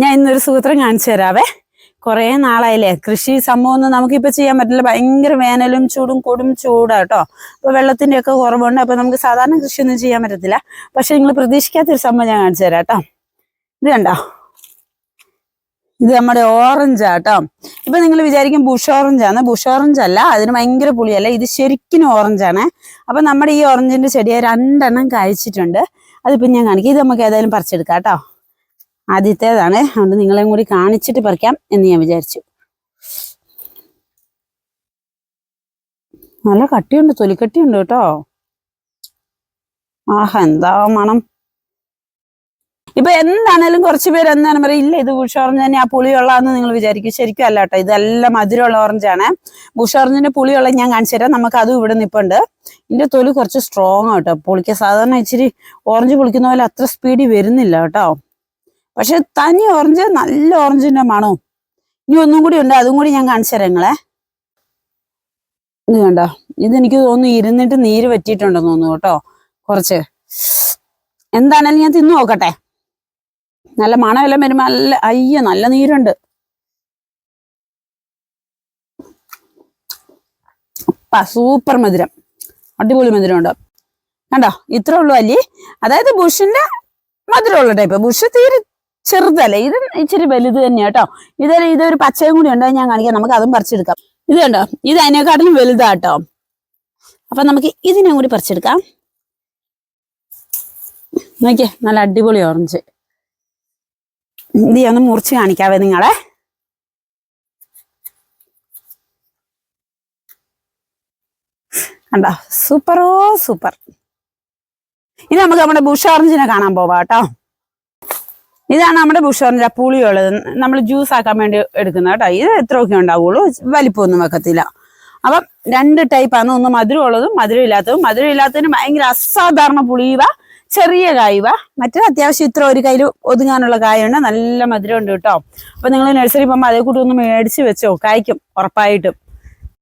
ഞാൻ ഇന്നൊരു സൂത്രം കാണിച്ചു തരാവേ. കുറേ നാളായില്ലേ? കൃഷി സംഭവം ഒന്നും നമുക്കിപ്പോൾ ചെയ്യാൻ പറ്റില്ല. ഭയങ്കര വേനലും ചൂടും കൊടും ചൂടാട്ടോ. അപ്പോൾ വെള്ളത്തിന്റെ ഒക്കെ കുറവുണ്ട്. അപ്പോൾ നമുക്ക് സാധാരണ കൃഷിയൊന്നും ചെയ്യാൻ പറ്റത്തില്ല. പക്ഷെ നിങ്ങൾ പ്രതീക്ഷിക്കാത്തൊരു സംഭവം ഞാൻ കാണിച്ചു തരാം കേട്ടോ. ഇത് കണ്ടോ? ഇത് നമ്മുടെ ഓറഞ്ച് ആട്ടോ. ഇപ്പൊ നിങ്ങൾ വിചാരിക്കും ബുഷ് ഓറഞ്ച് ആണ്. ബുഷ് ഓറഞ്ച് അല്ല അതിന് ഭയങ്കര പുളിയല്ല? ഇത് ശരിക്കും ഓറഞ്ച് ആണ്. അപ്പൊ നമ്മുടെ ഈ ഓറഞ്ചിന്റെ ചെടിയെ രണ്ടെണ്ണം കായ്ച്ചിട്ടുണ്ട്. അതിപ്പോ ഞാൻ കാണിക്കാം. ഇത് നമുക്ക് ഏതായാലും പറിച്ചെടുക്കാം കേട്ടോ. ആദ്യത്തേതാണ്. അതുകൊണ്ട് നിങ്ങളെയും കൂടി കാണിച്ചിട്ട് പറിക്കാം എന്ന് ഞാൻ വിചാരിച്ചു. നല്ല കട്ടിയുണ്ട് തൊലിക്കട്ടിയുണ്ട് കേട്ടോ. ആഹാ എന്താ മണം. ഇപ്പൊ എന്താണേലും കുറച്ച് പേര് എന്താണ് പറയുക ഇല്ല ഇത് ബുഷ് ഓറഞ്ച് തന്നെ ആ പുളിയുള്ളതെന്ന് നിങ്ങൾ വിചാരിക്കും. ശരിക്കും അല്ല കേട്ടോ ഇതെല്ലാം മധുരമുള്ള ഓറഞ്ചാണ് ബുഷ് ഓറഞ്ചിന്റെ പുളിയുള്ള ഞാൻ കാണിച്ചു തരാം. നമുക്ക് അതും ഇവിടെ നിപ്പുണ്ട്. ഇതിന്റെ തൊലി കുറച്ച് സ്ട്രോങ് കേട്ടോ. പുളിക്ക സാധാരണ ഇച്ചിരി ഓറഞ്ച് പുളിക്കുന്ന പോലെ അത്ര സ്പീഡിൽ വരുന്നില്ല കേട്ടോ. പക്ഷെ തനി ഓറഞ്ച് നല്ല ഓറഞ്ചിന്റെ മണവും. ഇനി ഒന്നും കൂടി ഉണ്ട് അതും കൂടി ഞാൻ കാണിച്ചു തരാം നിങ്ങളെ. ഇത് കണ്ടോ? ഇതെനിക്ക് തോന്നുന്നു ഇരുന്നിട്ട് നീര് പറ്റിയിട്ടുണ്ടെന്ന് തോന്നുന്നു കേട്ടോ. കുറച്ച്. എന്താണേലും ഞാൻ തിന്നു നോക്കട്ടെ. നല്ല മണമെല്ലാം വരുമ്പോ നല്ല അയ്യ നല്ല നീരുണ്ട്. സൂപ്പർ മധുരം. അടിപൊളി മധുരമുണ്ട്. കണ്ടോ? ഇത്രേ ഉള്ളൂ അല്ലി. അതായത് ബുഷിന്റെ മധുരമുള്ള ടൈപ്പ് ബുഷ് തീരെ ചെറുതല്ലേ? ഇത് ഇച്ചിരി വലുത് തന്നെയാണ് കേട്ടോ. ഇത് ഇതൊരു പച്ചയും കൂടി ഉണ്ടോ? ഞാൻ കാണിക്കാം. നമുക്ക് അതും പറിച്ചെടുക്കാം. ഇത് കണ്ടോ? ഇത് അതിനെക്കാട്ടിലും വലുതാ കേട്ടോ. അപ്പൊ നമുക്ക് ഇതിനെ കൂടി പറിച്ചെടുക്കാം. നോക്കിയേ നല്ല അടിപൊളി ഓറഞ്ച്. ഇത് ഒന്ന് മുറിച്ച് കാണിക്കാവേ നിങ്ങളെ. കണ്ടോ? സൂപ്പറോ സൂപ്പർ. ഇനി നമുക്ക് നമ്മുടെ ബുഷ് ഓറഞ്ചിനെ കാണാൻ പോവാം കേട്ടോ. ഇതാണ് നമ്മുടെ ബുഷ് ഓറഞ്ച് ഉള്ളത് പുളിയുള്ളത് നമ്മൾ ജ്യൂസ് ആക്കാൻ വേണ്ടി എടുക്കുന്ന കേട്ടോ. ഇത് എത്രയൊക്കെ ഉണ്ടാവുള്ളൂ. വലിപ്പമൊന്നും വെക്കത്തില്ല. അപ്പം രണ്ട് ടൈപ്പാണ് ഒന്ന് മധുരം ഉള്ളതും മധുരം ഇല്ലാത്തതും മധുരം ഇല്ലാത്തതിന് ഭയങ്കര അസാധാരണ പുളിയുവ ചെറിയ കായുവ. മറ്റേ അത്യാവശ്യം ഇത്ര ഒരു കയ്യിൽ ഒതുങ്ങാനുള്ള കായുണ്ട്. നല്ല മധുരം ഉണ്ട് കേട്ടോ. അപ്പൊ നിങ്ങൾ നഴ്സറി പോകുമ്പോൾ അതേ ഒന്ന് മേടിച്ച് വെച്ചോ. കായ്ക്കും ഉറപ്പായിട്ടും.